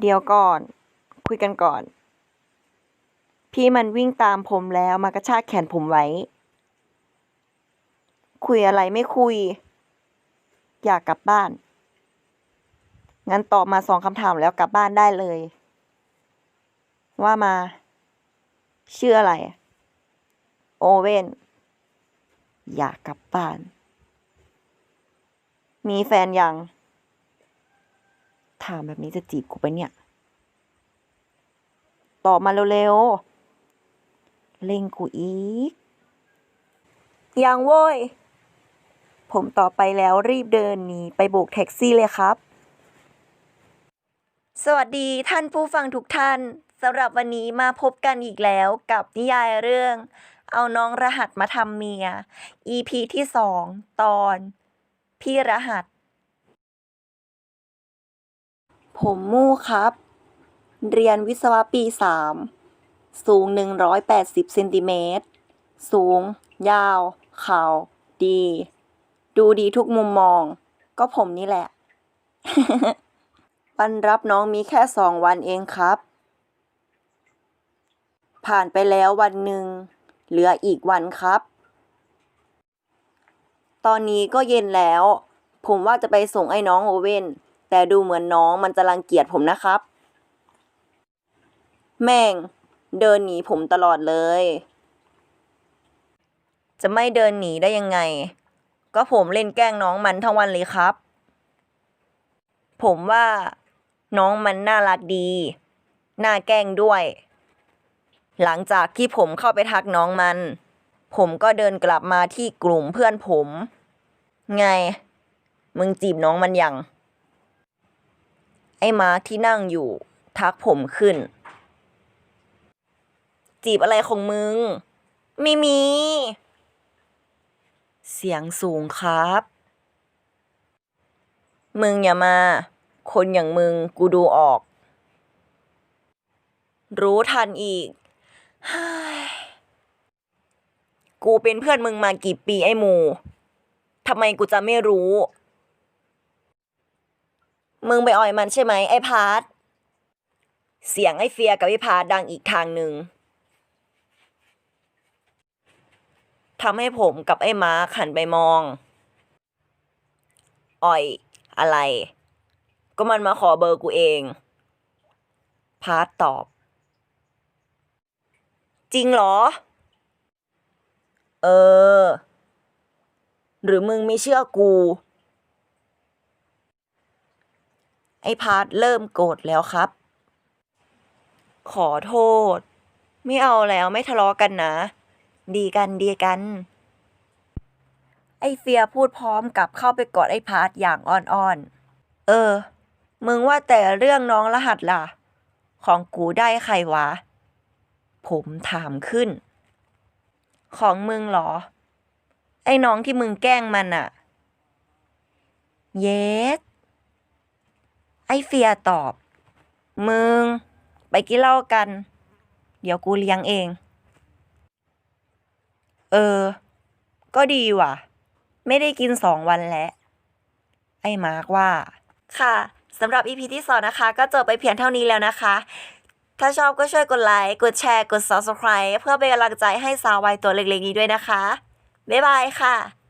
เดี๋ยวก่อน คุยกันก่อน พี่มันวิ่งตามผมแล้วมากระชากแขนผมไว้ คุยอะไรไม่คุย อยากกลับบ้าน งั้นตอบมาสองคำถามแล้วกลับบ้านได้เลย ว่ามา ชื่ออะไร โอเว่น อยากกลับบ้าน มีแฟนยัง ถามแบบนี้จะจีบกูไปะเนี่ย ตอบมาเร็วๆ เล่งกูอีก ยังโว้ย ผมตอบไปแล้วรีบเดินหนีไปโบกแท็กซี่เลยครับ สวัสดีท่านผู้ฟังทุกท่านสำหรับวันนี้มาพบกันอีกแล้วกับนิยายเรื่อง เอาน้องรหัสมาทำเมีย EP ที่สองตอน พี่รหัส ผมมู่ครับ เรียนวิศวะปีสามสูง 180เซนติเมตร สูง ยาวขาวดี ดูดีทุกมุมมอง ก็ผมนี่แหละ วันรับน้องมีแค่สองวันเองครับ ผ่านไปแล้ววันหนึ่ง เหลืออีกวันครับ ตอนนี้ก็เย็นแล้ว ผมว่าจะไปส่งไอ้น้องโอเว่น แต่ดูเหมือนน้องมันจะรังเกียจผมนะครับ แม่ง เดินหนีผมตลอดเลย จะไม่เดินหนีได้ยังไง ก็ผมเล่นแกล้งน้องมันทั้งวันเลยครับ ผมว่าน้องมันน่ารักดี น่าแกล้งด้วย หลังจากที่ผมเข้าไปทักน้องมัน ผมก็เดินกลับมาที่กลุ่มเพื่อนผม ไง มึงจีบน้องมันยัง ไอ้มาร์คที่นั่งอยู่ ทักผมขึ้น จีบอะไรของมึง ไม่มี เสียงสูงครับ มึงอย่ามา คนอย่างมึงกูดูออก รู้ทันอีก กูเป็นเพื่อนมึงมากี่ปีไอ้หมูทำไมกูจะไม่รู้ มึงไปอ่อยมันใช่ไหมไอ้พาร์ทเสียงไอ้เฟียกับไอ้พาร์ทดังอีกทางหนึ่งทำให้ผมกับไอ้มารหันไปมอง อ่อย อะไร ก็มันมาขอเบอร์กูเอง พาร์ทตอบ จริงเหรอ เออ หรือมึงไม่เชื่อกู ไอ้พาร์ทเริ่มโกรธแล้วครับ ขอโทษ ไม่เอาแล้วไม่ทะเลาะกันนะ ดีกันดีกัน ไอ้เฟียพูดพร้อมกับเข้าไปกอดไอ้พาร์ทอย่างอ่อนๆ เออ มึงว่าแต่เรื่องน้องรหัสล่ะ ของกูได้ใครวะ ผมถามขึ้น ของมึงเหรอ ไอ้น้องที่มึงแกล้งมันอะเยส อ้เฟียตอบ มึง ไปกินเหล้ากัน เดี๋ยวกูเลี้ยงเอง เออ ก็ดีว่ะ ไม่ได้กินสองวันแล้ว ไอ้มาร์กว่า ค่ะสำหรับ EP ที่สองนะคะ ก็จบไปเพียงเท่านี้แล้วนะคะ ถ้าชอบก็ช่วยกดไลค์ กดแชร์ กด Subscribe เพื่อเป็นกำลังใจให้สาววัยตัวเล็กๆนี้ด้วยนะคะ บ๊ายบายค่ะ